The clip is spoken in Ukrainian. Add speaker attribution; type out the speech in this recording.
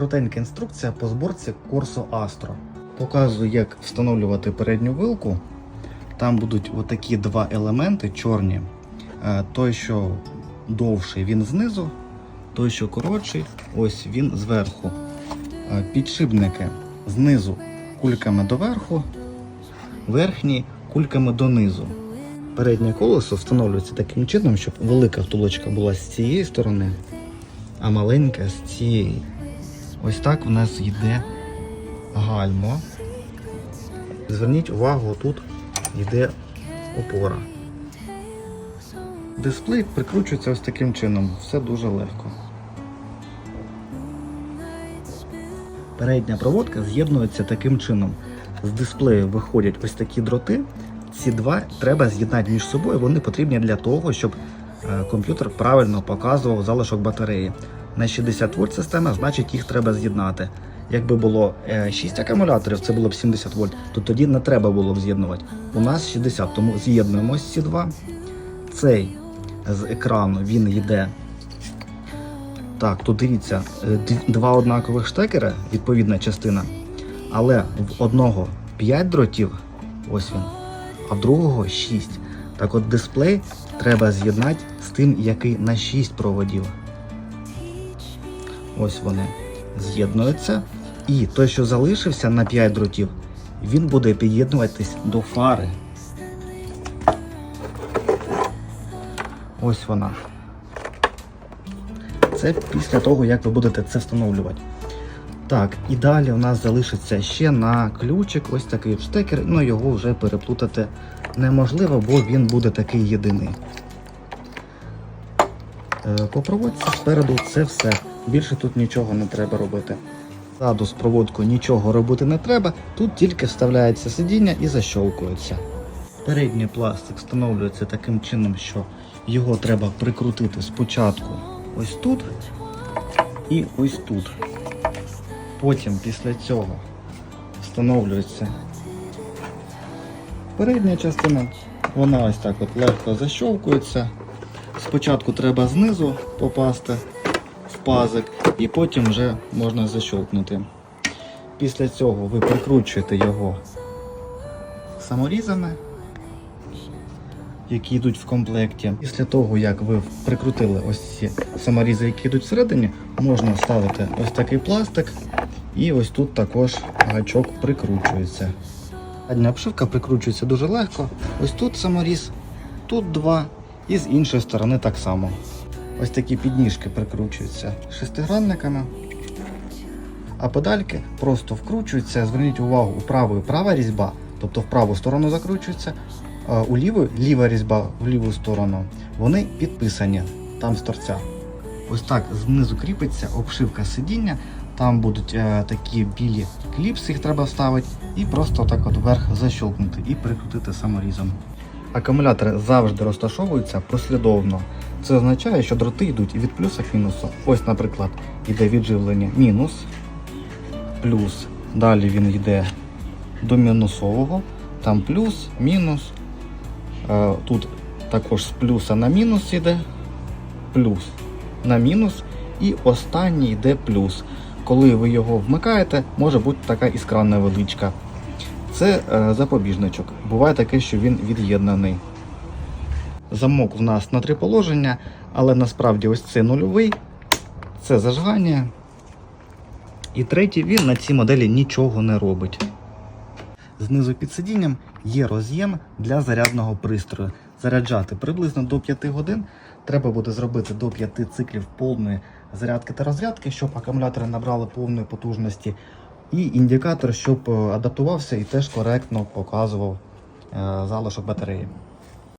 Speaker 1: Коротенька інструкція по зборці Corso Astro. Показую, як встановлювати передню вилку. Там будуть отакі два елементи чорні. Е, Той, що довший, він знизу, той, що коротший, ось він зверху. Е, Підшипники знизу кульками доверху, верхні кульками донизу. Переднє колесо встановлюється таким чином, щоб велика втулочка була з цієї сторони, а маленька з цієї. Ось так в нас йде гальмо. Зверніть увагу, тут йде опора. Дисплей прикручується ось таким чином, все дуже легко. Передня проводка з'єднується таким чином. З дисплею виходять ось такі дроти. Ці два треба з'єднати між собою. Вони потрібні для того, щоб е, комп'ютер правильно показував залишок батареї. На 60 вольт система, значить їх треба з'єднати. Якби було 6 акумуляторів, це було б 70 вольт, то тоді не треба було б з'єднувати. У нас 60, тому з'єднуємо ці два. Цей з екрану він йде. Так, тут дивіться, е, два однакових штекера, відповідна частина. Але в одного 5 дротів, ось він, а в другого 6. Так от дисплей треба з'єднати з тим, який на 6 проводів. Ось вони з'єднуються. І той, що залишився на 5 дротів, він буде під'єднуватись до фари. Ось вона. Це після того, як ви будете це встановлювати. Так, і далі у нас залишиться ще на ключик ось такий штекер, ну його вже переплутати неможливо, бо він буде такий єдиний. Е, По проводці спереду це все. Більше тут нічого не треба робити. Ззаду з проводкою нічого робити не треба, тут тільки вставляється сидіння і защолкується. Передній пластик встановлюється таким чином, що його треба прикрутити спочатку ось тут і ось тут. Потім після цього встановлюється передня частина, вона ось так от легко защолкується. Спочатку треба знизу попасти пазик, і потім вже можна защолкнути. Після цього ви прикручуєте його саморізами, які йдуть в комплекті. Після того, як ви прикрутили ось ці саморізи, які йдуть всередині, можна ставити ось такий пластик, і ось тут також гачок прикручується. Задня обшивка прикручується дуже легко. Ось тут саморіз, тут два, і з іншої сторони так само. Ось такі підніжки прикручуються шестигранниками. А педальки просто вкручуються. Зверніть увагу, у правої права різьба, тобто в праву сторону закручується, у ліву ліва різьба в ліву сторону. Вони підписані там з торця. Ось так знизу кріпиться обшивка сидіння. Там будуть е, такі білі кліпси, їх треба вставити, і просто так от вверх защолкнути і прикрутити саморізом. Акумулятори завжди розташовуються послідовно. Це означає, що дроти йдуть від плюса к мінусу. Ось, наприклад, йде відживлення мінус, плюс. Далі він йде до мінусового, там плюс, мінус. Е, Тут також з плюса на мінус йде, плюс на мінус, і останній йде плюс. Коли ви його вмикаєте, може бути така іскра невеличка. Це е, запобіжничок. Буває таке, що він від'єднаний. Замок в нас на три положення, але насправді ось це нульовий, це зажигання. І третій він на цій моделі нічого не робить. Знизу під сидінням є роз'єм для зарядного пристрою. Заряджати приблизно до 5 годин. Треба буде зробити до 5 циклів повної зарядки та розрядки, щоб акумулятори набрали повної потужності. І індикатор, щоб е, адаптувався і теж коректно показував е, залишок батареї.